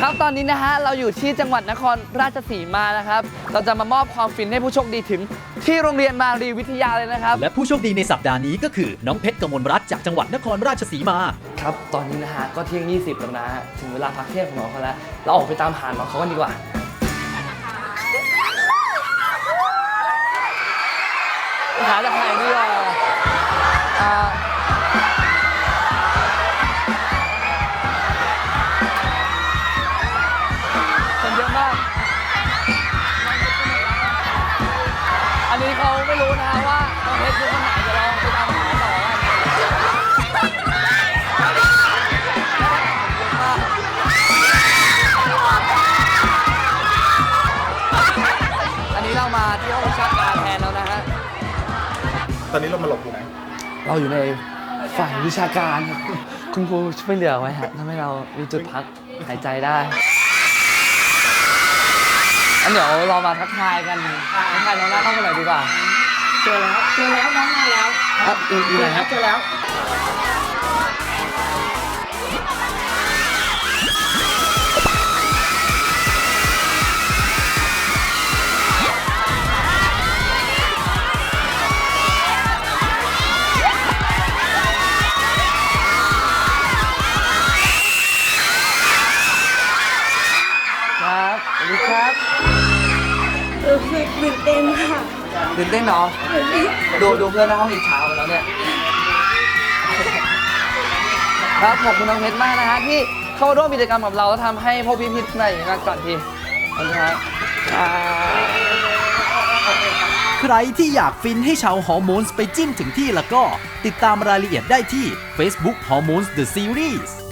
ครับตอนนี้นะฮะเราอยู่ที่จังหวัดนครราชสีมานะครับ เราจะมามอบความฟินให้ผู้โชคดีถึง ที่โรงเรียนมารีวิทยาเลยนะครับ และผู้โชคดีในสัปดาห์นี้ก็คือ น้องเพชรกมลรัตน์จากจังหวัดนครราชสีมา ครับ ตอนนี้นะฮะก็เที่ยง 20แล้วนะฮะถึงเวลาพักเที่ยงของน้องเขาแล้วเราออกไปตามหาน้องเขากันดีกว่า หาจากไหนดีอะ อันนี้เขาไม่รู้นะฮะว่าน้องเพชรคือคนไหนเดี๋ยวเราไปตามหาต่อกันอันนี้เรามาที่ห้องวิชาการแทนแล้วนะฮะ ตอนนี้เรามาหลบอยู่ไหน เราอยู่ในฝ่ายวิชาการครับคุณครูช่วยเหลือไว้ฮะทำให้เรามีจุดพักหายใจได้ อันเดี๋ยวเรามาทักทายกันทักทายน้องหน้าเข้ามาหน่อยดีกว่า เจอแล้ว เจอแล้วน้องมาแล้วครับอยู่อยู่ไหนครับเจอแล้ว รับรู้สึกตื่นเต้นค่ะตื่นเต้นเนาะดูดูเพื่อนในห้องอิจฉาไปแล้วเนี่ย ครับขอบคุณน้องเพชรมากนะฮะที่เข้ามาร่วมกิจกรรมกับเราแล้วทำให้พวกพี่ๆได้อย่างนี้มาก่อนทีขอบคุณครับอ่า ใครที่อยากฟินให้ชาวฮอร์โมนส์ไปจิ้มถึงที่แล้วก็ ติดตามรายละเอียดได้ที่ Facebook Hormones The Series